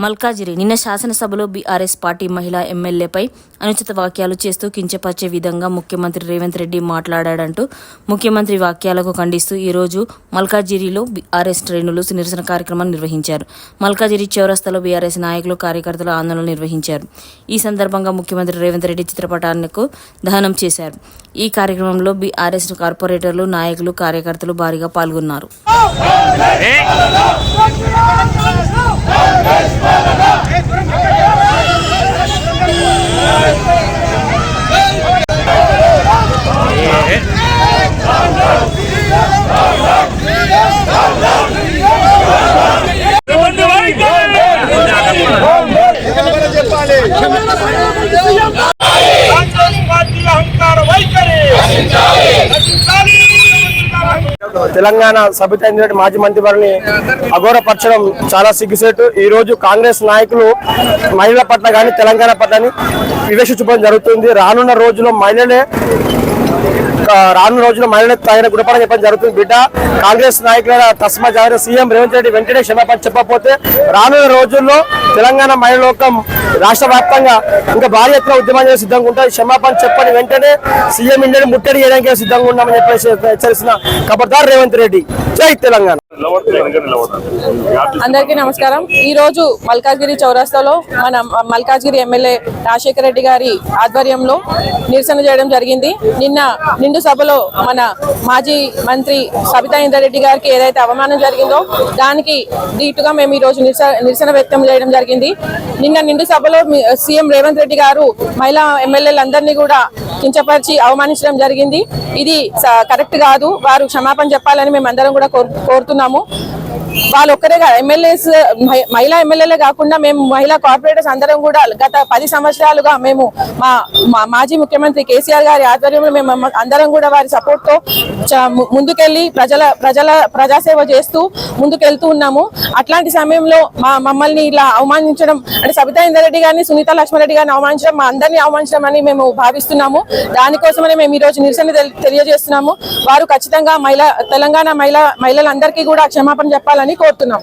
మల్కాజిరి నిన్న శాసనసభలో BRS party మహిళా ఎమ్మెల్యేపై అనుచిత వాక్యాలు చేస్తూ కించపరిచే విధంగా ముఖ్యమంత్రి రేవంత్ రెడ్డి మాట్లాడాడంటూ ముఖ్యమంత్రి వాక్యాలకు ఖండిస్తూ ఈరోజు మల్కాజిరిలో బీఆర్ఎస్ శ్రేణులు నిరసన కార్యక్రమం నిర్వహించారు. మల్కాజిరి చౌరస్తాలో బీఆర్ఎస్ నాయకులు కార్యకర్తలు ఆందోళన నిర్వహించారు. ఈ సందర్భంగా ముఖ్యమంత్రి రేవంత్ రెడ్డి చిత్రపటానికి దహనం చేశారు. ఈ కార్యక్రమంలో బీఆర్ఎస్ కార్పొరేటర్లు నాయకులు కార్యకర్తలు భారీగా పాల్గొన్నారు. తెలంగాణ సభ్యత ఇంద్రెడ్డి మాజీ మంత్రి వారిని అఘోరపరచడం చాలా సిగ్గుసేటు. ఈ రోజు కాంగ్రెస్ నాయకులు మహిళల పట్ల కానీ తెలంగాణ పట్ల కానీ వివేశ జరుగుతుంది. రానున్న రోజుల్లో మహిళలే రానున్న రోజుల్లో మహిళలకు తగిన గుణపాఠం చెప్పడం జరుగుతుంది బిడ్డ. కాంగ్రెస్ నాయకుల తస్మా జాగ్రత్త సీఎం రేవంత్ రెడ్డి వెంటనే క్షమాపణ చెప్పకపోతే రానున్న రోజుల్లో తెలంగాణ మహిళలోకం రాష్ట్ర వ్యాప్తంగా ఇంకా భారీ ఎత్తున ఉద్యమం చేసి సిద్ధంగా ఉంటుంది. క్షమాపణ చెప్పని వెంటనే. సీఎం ఇండియాని ముట్టడి చేయడానికి సిద్ధంగా ఉన్నామని చెప్పేసి హెచ్చరిస్తున్న ఖబర్దార్ రేవంత్ రెడ్డి. జై తెలంగాణ. అందరికీ నమస్కారం. ఈ రోజు మల్కాజ్గిరి చౌరస్తాలో మన మల్కాజ్గిరి ఎమ్మెల్యే రాజశేఖర రెడ్డి గారి ఆధ్వర్యంలో నిరసన చేయడం జరిగింది. నిన్న నిండు సభలో మన మాజీ మంత్రి సబితా ఇంద్రారెడ్డి గారికి ఏదైతే అవమానం జరిగిందో దానికి దీటుగా మేము ఈ రోజు నిరస నిరసన వ్యక్తం చేయడం జరిగింది. నిన్న నిండు సభలో సీఎం రేవంత్ రెడ్డి గారు మహిళా ఎమ్మెల్యేలందరినీ కూడా కించపరిచి అవమానించడం జరిగింది. ఇది స- కరెక్ట్ కాదు. వారు క్షమాపణ చెప్పాలని మేము అందరం కూడా కోరుతున్నాము. వాళ్ళు ఒక్కరే కాదు ఎమ్మెల్యేస్ మహిళా ఎమ్మెల్యేలే కాకుండా మేము మహిళా కార్పొరేటర్స్ అందరం కూడా గత పది సంవత్సరాలుగా మేము మా మా మాజీ ముఖ్యమంత్రి కేసీఆర్ గారి ఆధ్వర్యంలో మేము అందరం కూడా వారి సపోర్ట్తో ముందుకెళ్ళి చ- ము- ప్రజల ప్రజల ప్రజాసేవ చేస్తూ ముందుకెళ్తూ ఉన్నాము. అట్లాంటి సమయంలో మా మమ్మల్ని ఇలా అవమానించడం అంటే సబితా ఇందరెడ్డి గారిని సునీత లక్ష్మారెడ్డి గారిని అవమానించడం మా అందరినీ అవమానించడం అని మేము భావిస్తున్నాము. దానికోసమనే మేము ఈరోజు నిరసన తెలి- తెలియజేస్తున్నాము. వారు ఖచ్చితంగా మహిళా తెలంగాణ మహిళా మహిళలందరికీ కూడా క్షమాపణ చెప్పారు చెప్పాలని కోరుతున్నాం.